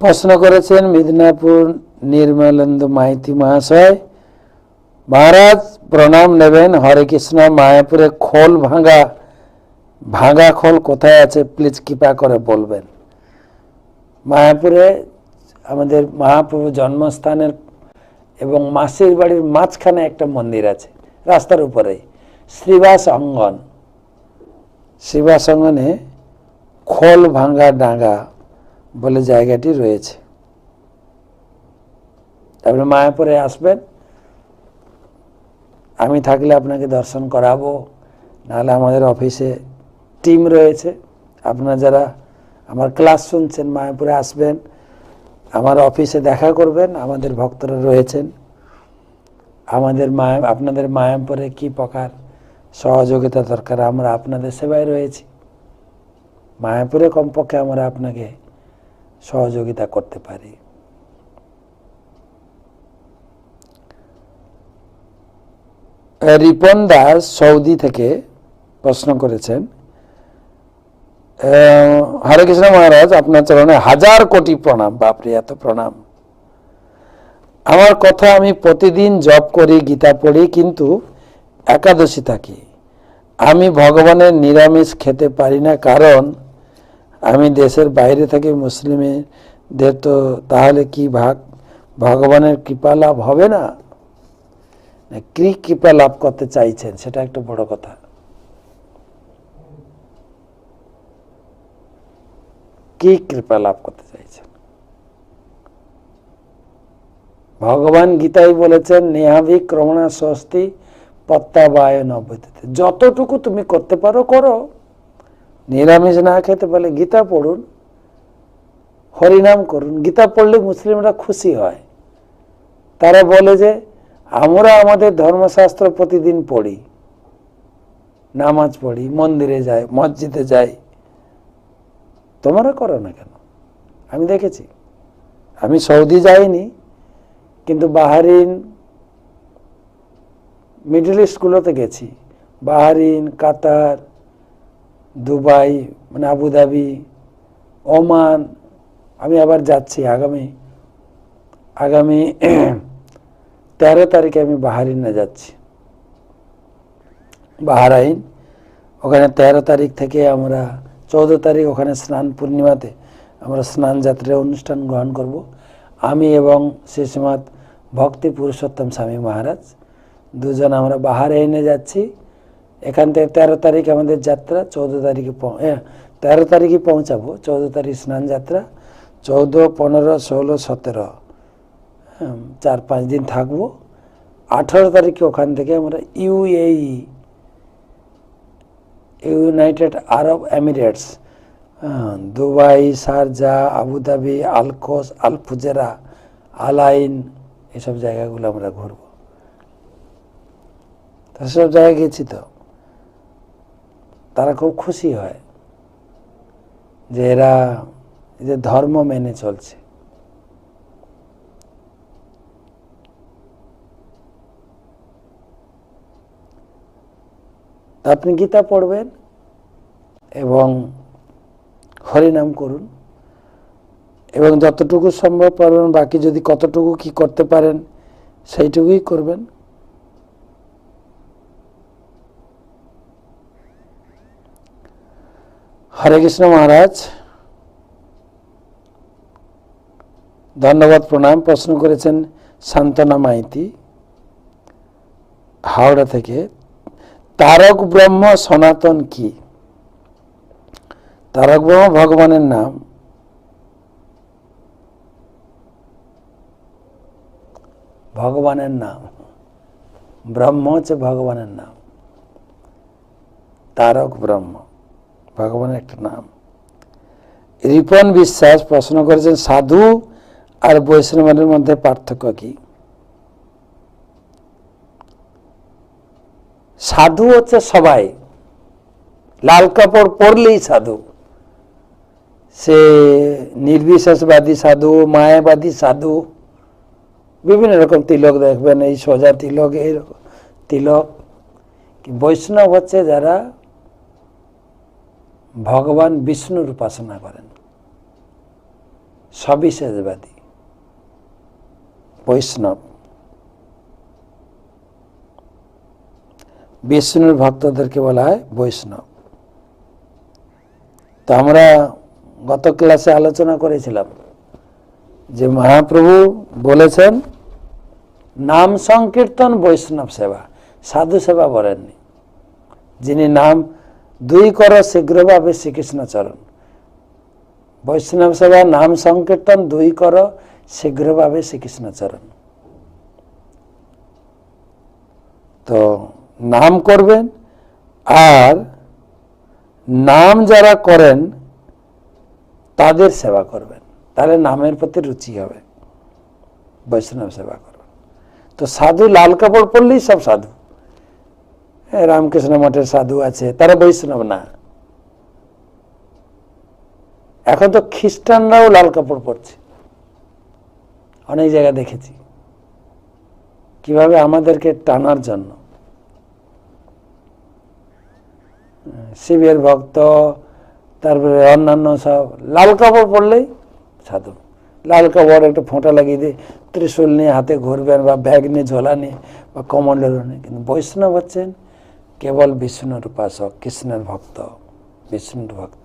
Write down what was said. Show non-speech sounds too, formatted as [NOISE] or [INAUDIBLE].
প্রশ্ন করেছেন মিদনাপুর নির্মলেন্দু মাইতি মহাশয় মহারাজ প্রণাম নেবেন, হরে কৃষ্ণ, মায়াপুরে খোল ভাঙা ভাঙা খোল কোথায় আছে, প্লিজ কৃপা করে বলবেন। মায়াপুরে আমাদের মহাপ্রভু জন্মস্থানের এবং মাসির বাড়ির মাঝখানে একটা মন্দির আছে, রাস্তার উপরে শ্রীবাস অঙ্গন শ্রীবাস অঙ্গনে খোল ভাঙ্গা ডাঙ্গা বলে জায়গাটি রয়েছে। তারপরে মায়াপুরে আসবেন। আমি থাকলে আপনাকে দর্শন করাবো। নাহলে আমাদের অফিসে টিম রয়েছে। আপনারা যারা আমার ক্লাস শুনছেন, মায়াপুরে আসবেন, আমার অফিসে দেখা করবেন, আমাদের ভক্তরা রয়েছেন। আমাদের মায়া, আপনাদের মায়াপুরে কি প্রকার সহযোগিতা দরকার? আমরা আপনাদের সেবায় রয়েছি। মায়াপুরে কমপক্ষে আমরা আপনাকে সহযোগিতা করতে পারি। রিপন দাস সৌদি থেকে প্রশ্ন করেছেন হরে কৃষ্ণ মহারাজ, আপনার চরণে হাজার কোটি প্রণাম বাপরে এত প্রণাম। আমার কথা আমি প্রতিদিন জপ করি, গীতা পড়ি, কিন্তু একাদশী থাকি। আমি ভগবানের নিরামিষ খেতে পারি না, কারণ আমি দেশের বাইরে থাকি মুসলিমদের তো তাহলে কি ভাগ, ভগবানের কৃপা লাভ হবে না? কি কৃপা লাভ করতে চাইছেন? সেটা একটা বড় কথা। কি কৃপা লাভ করতে চাইছেন? ভগবান গীতাই বলেছেন, নেহাভি ক্রমণা স্বস্তি পত্তাবায় নবতিতে যতটুকু তুমি করতে পারো, করো। নিরামিষ না খেতে পারলে গীতা পড়ুন, হরিনাম করুন। গীতা পড়লে মুসলিমরা খুশি হয়। তারা বলে যে, আমরা আমাদের ধর্মশাস্ত্র প্রতিদিন পড়ি, নামাজ পড়ি, মন্দিরে যাই, মসজিদে যাই। তোমরা করো না কেন? আমি দেখেছি। আমি সৌদি যাইনি, কিন্তু বাহারিন মিডল ইস্টগুলোতে গেছি। বাহারিন, কাতার দুবাই মানে আবুধাবি ওমান, আমি আবার যাচ্ছি আগামী আগামী [CLEARS THROAT] তেরো তারিখে আমি বাহারিনে যাচ্ছি। বাহারাইন, ওখানে তেরো তারিখ থেকে আমরা, চৌদ্দ তারিখ ওখানে স্নান পূর্ণিমাতে আমরা স্নান যাত্রার অনুষ্ঠান গ্রহণ করব। আমি এবং শ্রীশ্রীমাত ভক্তি পুরুষোত্তম স্বামী মহারাজ, দুজন আমরা বাহারাইনে যাচ্ছি। এখান থেকে তেরো তারিখ আমাদের যাত্রা চৌদ্দ তারিখে হ্যাঁ, তেরো তারিখে পৌঁছাবো চৌদ্দ তারিখ স্নান যাত্রা চৌদ্দ পনেরো ষোলো সতেরো চার পাঁচ দিন থাকব। আঠারো তারিখে ওখান থেকে আমরা UAE United Arab Emirates Dubai Sharjah Abu Dhabi আলকোস Al Fujairah Al Ain এসব জায়গাগুলো আমরা ঘুরব। সব জায়গায় গেছি তো? তারা খুব খুশি হয় যে এরা এদের ধর্ম মেনে চলছে। আপনি গীতা পড়বেন এবং হরিনাম করুন এবং যতটুকু সম্ভব পারবেন, বাকি যদি কতটুকু কি করতে পারেন সেইটুকুই করবেন। হরে কৃষ্ণ মহারাজ। ধন্যবাদ, প্রণাম। প্রশ্ন করেছেন শান্তনা মাইতি, হাওড়া থেকে। তারক ব্রহ্ম সনাতন কি? তারক ব্রহ্ম ভগবানের নাম। ভগবানের নাম। ব্রহ্ম হচ্ছে ভগবানের নাম। তারক ব্রহ্ম। ভগবানের একটা নাম। রিপন বিশ্বাস প্রশ্ন করেছেন, সাধু আর বৈষ্ণবের মধ্যে পার্থক্য কি? সাধু হচ্ছে সবাই। লাল কাপড় পরলেই সাধু। সে নির্বিশেষবাদী সাধু, মায়াবাদী সাধু, বিভিন্ন রকম তিলক দেখবেন, এই সোজা তিলক এইরকম তিলক। বৈষ্ণব হচ্ছে যারা ভগবান বিষ্ণুর উপাসনা করেন। সবিশেষবাদী। বৈষ্ণব। বিষ্ণুর ভক্তদেরকে বলা হয় বৈষ্ণব। তো আমরা গত ক্লাসে আলোচনা করেছিলাম যে মহাপ্রভু বলেছেন, নাম সংকীর্তন বৈষ্ণব সেবা, সাধু সেবা বলেননি। যিনি নাম দুই কর শ্রীকৃষ্ণ চরণ বৈষ্ণব সেবা নাম সংকীর্তন, দুই কর শীঘ্রভাবে শ্রীকৃষ্ণ চরণ তো নাম করবেন আর নাম যারা করেন তাদের সেবা করবেন। তাহলে নামের প্রতি রুচি হবে। বৈষ্ণব সেবা করবেন। তো সাধু লাল কাপড় পরলেই সব সাধু। রামকৃষ্ণ মঠের সাধু আছে, তারা বৈষ্ণব না। এখন তো খ্রিস্টানরাও লাল কাপড় পরছে। অনেক জায়গায় দেখেছি। কীভাবে আমাদেরকে টানার জন্য। শিবের ভক্ত, তারপরে অন্যান্য সব, লাল কাপড় পরলেই সাধু। লাল কাপড় একটা ফোঁটা লাগিয়ে দিয়ে ত্রিশূল নিয়ে হাতে ঘুরবেন বা ব্যাগ নিয়ে, ঝোলা নিয়ে বা কমণ্ডল নিয়ে, কিন্তু বৈষ্ণব হচ্ছেন কেৱল বিষ্ণুৰ উপাসক কৃষ্ণৰ ভক্ত বিষ্ণুৰ ভক্ত।